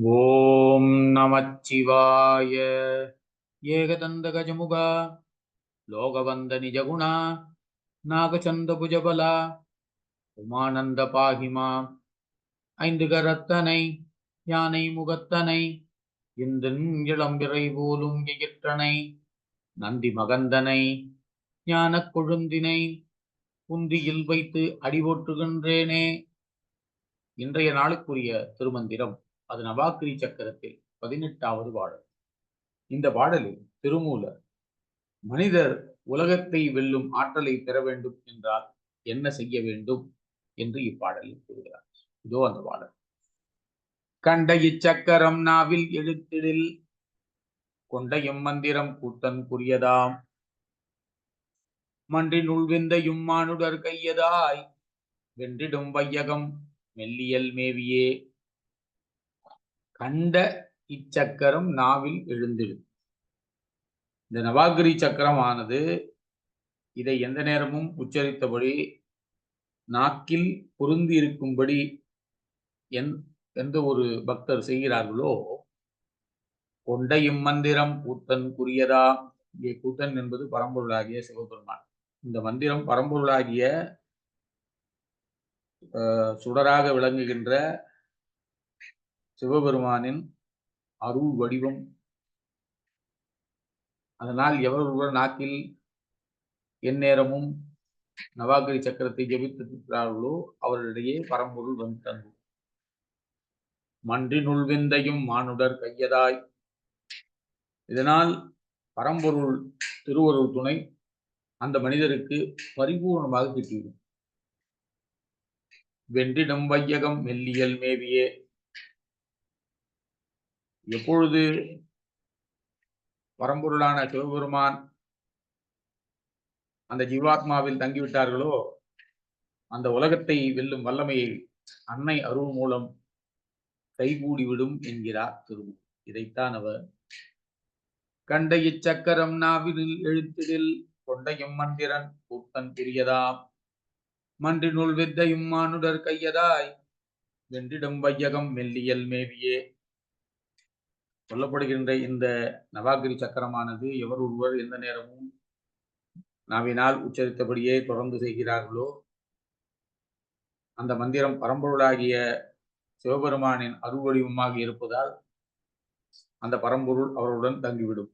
ஓம் நமச்சிவாய. ஏகதந்த கஜமுகா லோகவந்த நிஜகுணா. நாகச்சந்த புஜபலா உமானந்த பாகிமா. ஐந்து கரத்தனை யானை முகத்தனை. இந்த இளம்பிறை போலும் எயிற்றனை நந்தி மகந்தனை. ஞானக் கொழுந்தினை. குந்தியில் வைத்து அடிபோற்றுகின்றேனே. இன்றைய நாளுக்குரிய திருமந்திரம். அது நவாக்கிரி சக்கரத்தில் பதினெட்டாவது பாடல் இந்த பாடலில் திருமூலர் மனிதர் உலகத்தை வெல்லும் ஆற்றலை பெற வேண்டும் என்றால் என்ன செய்ய வேண்டும் என்று இப்பாடலில் கூறுகிறார். இதோ அந்த பாடல் கண்ட இச்சக்கரம் நாவில் எழுத்திடில் கொண்ட எம்மந்திரம் கூத்தன் கூறியதாம். மன்றின் உள்விந்த யும்மானுடர் கையதாய் வென்றிடும் வையகம் மெல்லியல் மேவியே. கண்ட இச்சக்கரம் நாவில் எழுந்திடும் இந்த நவாகிரி சக்கரம் ஆனது இதை எந்த நேரமும் உச்சரித்தபடி நாக்கில் பொருந்தி இருக்கும்படி எந் எந்த ஒரு பக்தர் செய்கிறார்களோ கொண்ட இம்மந்திரம் கூத்தன் குறியதா இங்கே கூத்தன் என்பது பரம்பொருளாகிய சிவபெருமான். இந்த மந்திரம் பரம்பொருளாகிய சுடராக விளங்குகின்ற சிவபெருமானின் அருள் வடிவம். அதனால் எவர் ஒருவர் நாக்கில் எந்நேரமும் நவாகிரி சக்கரத்தை ஜபித்திருக்கிறார்களோ அவர்களிடையே பரம்பொருள் வந்து தங்கும் மன்றினுள் விந்தையும் மானுடர் கையதாய். இதனால் பரம்பொருள் திருவருள் துணை அந்த மனிதருக்கு பரிபூர்ணமாக கிட்டிவிடும். வென்றிடம் வையகம் மெல்லியல் மேவியே. எப்பொழுது பரம்பொருளான சிவபெருமான் அந்த ஜீவாத்மாவில் தங்கிவிட்டார்களோ அந்த உலகத்தை வெல்லும் வல்லமையை அன்னை அருள் மூலம் கைகூடிவிடும் என்கிறார் திரு இதைத்தான் அவர் கண்ட இச்சக்கரம் நாவில் எழுத்திடில் கொண்டையும் மந்திரன் கூத்தன் பிரியதாம். மன்றினுள் வித்தையும் மானுடர் கையதாய் வென்றிடும் வையகம் மெல்லியல் மேவியே. சொல்லப்படுகின்ற இந்த நவாகிரி சக்கரமானது எவர் ஒருவர் எந்த நேரமும் நாவினால் உச்சரித்தபடியே தொடர்ந்து செய்கிறார்களோ அந்த மந்திரம் பரம்பொருளாகிய சிவபெருமானின் அருவடிவமாக இருப்பதால் அந்த பரம்பொருள் அவருடன் தங்கிவிடும்.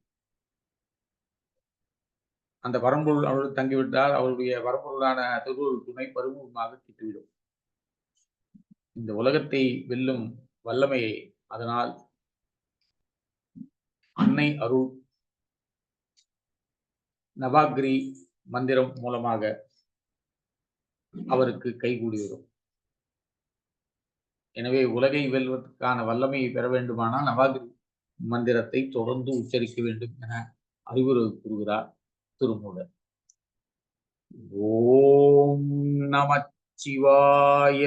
அந்த பரம்பொருள் அவருடன் தங்கிவிட்டால் அவருடைய பரம்பொருளான திருவருள் துணை பருவமாக கிட்டுவிடும் இந்த உலகத்தை வெல்லும் வல்லமையை அதனால் அன்னை அருள் நவாகிரி மந்திரம் மூலமாக அவருக்கு கைகூடி வரும் எனவே உலகை வெல்வதற்கான வல்லமையை பெற வேண்டுமானால் நவாகிரி மந்திரத்தை தொடர்ந்து உச்சரிக்க வேண்டும் என அறிவுரை கூறுகிறார் திருமூலர். ஓம் நமச்சிவாய